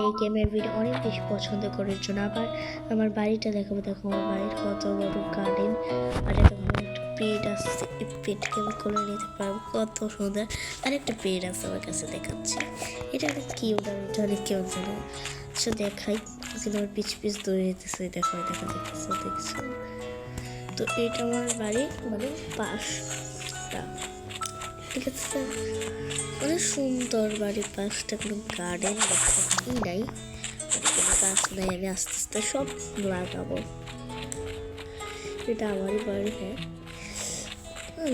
এই গেমের ভিডিও অনেক বেশি পছন্দ করার জন্য আবার আমার বাড়িটা দেখাবো। দেখো, আমার বাড়ির কত বড় গার্ডেন আর একটা পেট আসছে এই পেটকে আমি করে নিতে পারব। কত সুন্দর। আর একটা পেট আছে আমার কাছে, দেখাচ্ছি। এটা অনেক কিউ এটা অনেক কেউ জানে। সে দেখাই। কিন্তু আমার পিছ পিছ দৌড়ে যেতেছে। দেখো দেখো, দেখতেছো, দেখছ। তো এটা আমার বাড়ি মানে পাশটা। ঠিক আছে অনেক সুন্দর বাড়ির পাশটা, কোনো গার্ডেন বা ই নাই। কোনো গাছ নাই, আমি আস্তে আস্তে সব লাগাবো। এটা আমারই বাড়ি হ্যাঁ।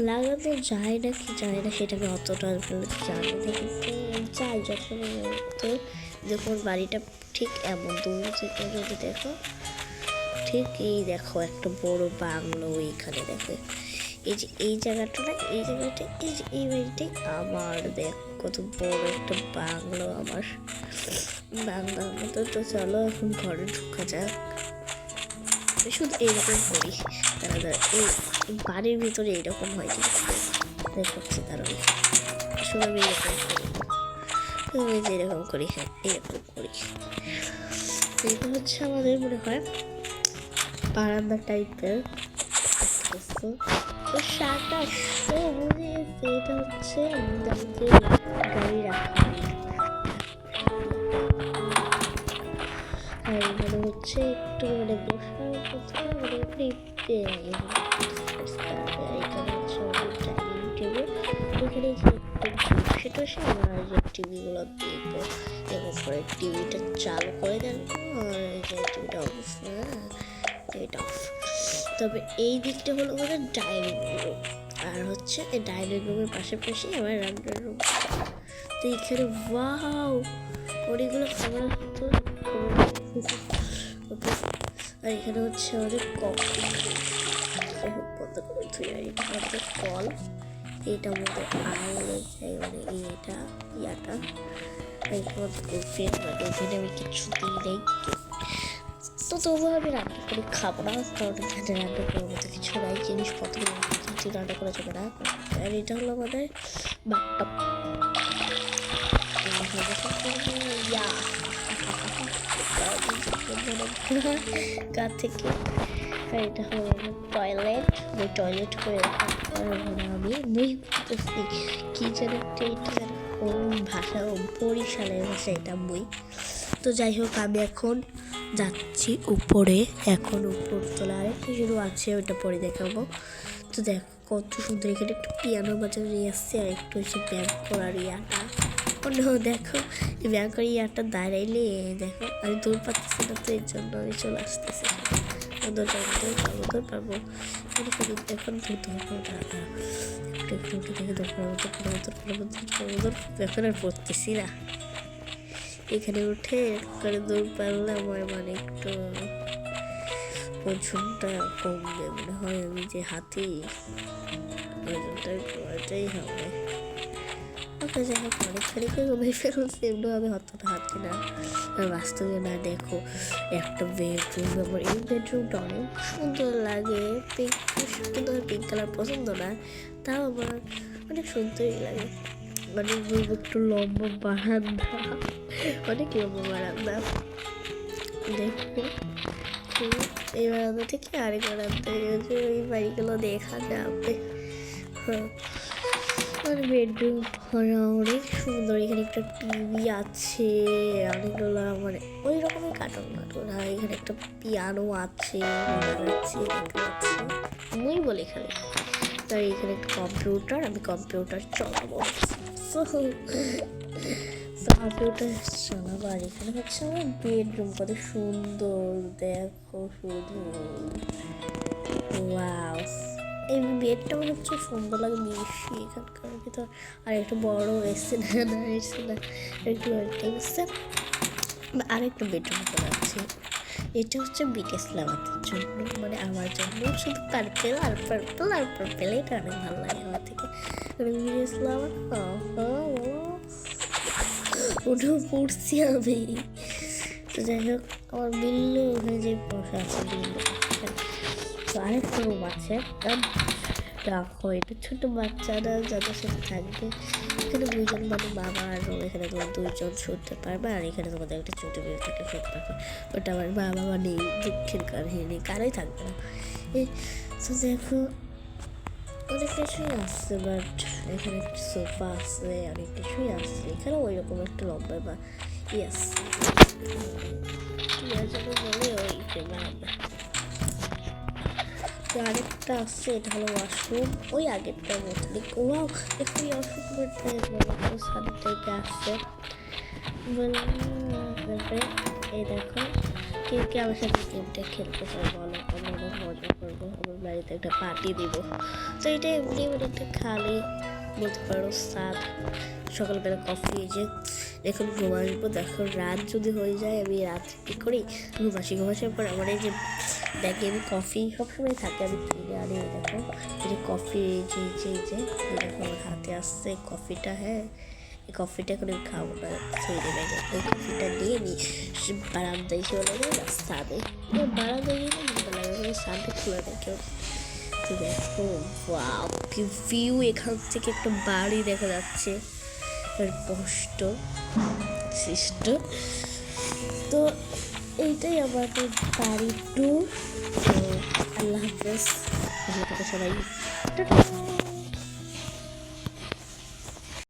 লাগানো যায় না কি যায় না, সেটা আমি অতটা জানি না। কিন্তু যাই যখন তো যখন বাড়িটা ঠিক এমন দূর থেকে যদি দেখো, ঠিক এই দেখো একটা বড় বাংলো এইখানে দেখো। এই যে এই জায়গাটা এই জায়গাটা, এই যে এই বাড়িটাই আমার দেখ, কত বড় একটা বাংলো আমার। বাংলার মতো তো চলো এখন ঘরে ঢুকা যাক। শুধু এইরকম করি। দাঁড়া এই বাড়ির ভিতরে এইরকম হয় আছে দেখাচ্ছি তারা শুধু আমি এরকম করি। আমি যে এরকম করি হ্যাঁ এরকম করি। এটা হচ্ছে আমাদের মনে হয় বারান্দা টাইপের তো শার্টটা সবুজে এটা হচ্ছে আমাদের গাড়ি রাখা। আর এখানে হচ্ছে একটু মানে বসার কথা মানে এখানে হচ্ছে আমাদের ডাইনিং টেবিল করে টিভিটা চালু করে দেন যে টিভিটা অফ এটা অফ। তবে এই দিকটা হলো আমাদের ডাইনিং রুম আর হচ্ছে এই ডাইনিং রুমের পাশাপাশি আমার রান্নার রুম তো এখানে ওয়াও অনেকগুলো খাবার আর এখানে হচ্ছে আমাদের কফি আর এটা আমাদের কল এটা মানে এটা ইয়াটা। আমাদের ওভেন মানে ওভেনে আমি কিছু দিই নেই। তো তবু আমি রান্না করে খাব না, কারণ এখানে রান্না করার মতো কিছু নাই, জিনিসপত্র কিছু রান্না করা যাবে না। আর এটা হলো আমাদের বাথটব গা থেকে। এটা হলো টয়লেট ওই টয়লেট করে আমি। যেন একটা ভাষা বরিশালের ভাষা এটা মুই। তো যাই হোক, আমি এখন যাচ্ছি উপরে, এখন উপর তোলা আরেকটা শুরু আছে ওটা পরে দেখাবো। তো দেখো, কত সুন্দর, এখানে একটু পিয়ানো বাজানো নিয়ে আসছে আর একটু হচ্ছে ব্যায়াম করার ইয়াটা। দেখো ব্যায়াম করার ইয়াটা দাঁড়াইলে, দেখো, আমি দূর পাচ্ছি না তো, এর জন্য আমি চলে আসতেছি। পারব এখন এখন আর পড়তেছি না। এখানে উঠে করে দৌড় পারলে আমার মানে একটু ওজনটা কমবে মনে হয় আমি যে হাতি ওজনটা কমাতেই হবে। ওকে যাই হোক অনেকখানি করে কমে ফেলছে এমনি আমি অতটা হাতি না। আর বাস্তবে না, দেখো, একটা বেডরুম আমার এই বেডরুমটা অনেক সুন্দর লাগে। পিঙ্ক আমার পিঙ্ক কালার পছন্দ না, তাও আমার অনেক সুন্দরই লাগে। মানে একটু লম্বা বারান্দা। অনেক লম্বা বারান্দা। দেখো। এই বারান্দা থেকে আরেক বারান্দা ওই বাড়িগুলো দেখা যাবে। হ্যাঁ। আর বেডরুম অনেক সুন্দর। এখানে একটা টিভি আছে, অনেকগুলো মানে ওই রকমের কার্টুন কার্টুন আর এখানে একটা পিয়ানো আছে পাচ্ছি বলে এখানে। তাই এখানে একটা কম্পিউটার আমি কম্পিউটার চালাবো। কম্পিউটার চালাবো আর এখানে হচ্ছে আমার বেডরুম কত সুন্দর দেখো শুধু ওয়াও এই বেডটা মনে হচ্ছে সুন্দর লাগে বেশি এখানকার ভিতর আর একটু বড় এসছে না না এসছে না একটু এসছে আর একটা বেডরুম করা আছে এটা হচ্ছে বিকেস লাগানোর জন্য মানে আমার জন্য শুধু পার্পেল আর পার্পেল আর পার্পেল এটা অনেক ভালো লাগে আমার থেকে বিকেস লাগান উঠেও পড়ছি আমি। তো যাই হোক, আমার বিল্লু ওখানে যে বসে আছে, বিল্লু। তো আরেকটা রুম আছে দেখো এটা ছোট বাচ্চারা, যাদের সাথে থাকবে। এখানে দুজন মানে বাবা আর এখানে তোমার দুজন শুনতে পারবে, আর এখানে তোমাদের একটা ছোট মেয়ে থাকে শুনতে পারবে। ওটা আমার বাবা নেই দুঃখের কাহিনী, কারোই থাকবে না। তো দেখো অনেক কিছুই আসছে বাট এখানে একটা সোফা আছে অনেক কিছুই আসছে। এখানে ওই রকম একটা লম্বা বা ইয়াস বলে ওই আরেকটা আসছে এটা হলো ওয়াশরুম ওই আগেরটার মতনই ওয়াও দেখো এই ওয়াশরুমের সামনে থেকে আসছে তারপরে এই দেখো, কে কে আমার সাথে গেমটা খেলতে চাই বলো আমরা মজা করব। বাড়িতে একটা পার্টি দিব। তো এটা এমনি মানে একটা খালি বলতে পারো সাদ সকালবেলা কফি যে এখন ঘুম আসব, দেখো রাত যদি হয়ে যায়, আমি রাত কী করি? ঘুম আসি, ঘুম আসার পর আমার এই যে ব্যাগে আমি কফি সবসময় থাকে, আমি কিনে আনি দেখো। এই যে কফি যে যে যে দেখো আমার হাতে আসছে কফিটা হ্যাঁ। এই কফিটা করে খাব না সেই ব্যাগে ওই কফিটা নিয়ে সে বারান্দায় চলে যাই না সাদে বারান্দায় গিয়ে লাগে সাদে খুলে রেখে তো দেখো কি ভিউ এখান থেকে একটা বাড়ি দেখা যাচ্ছে। স্পষ্ট, সৃষ্ট। তো এইটাই আমাদের বাড়ি টু তো আল্লাহ হাফেজ সবাই।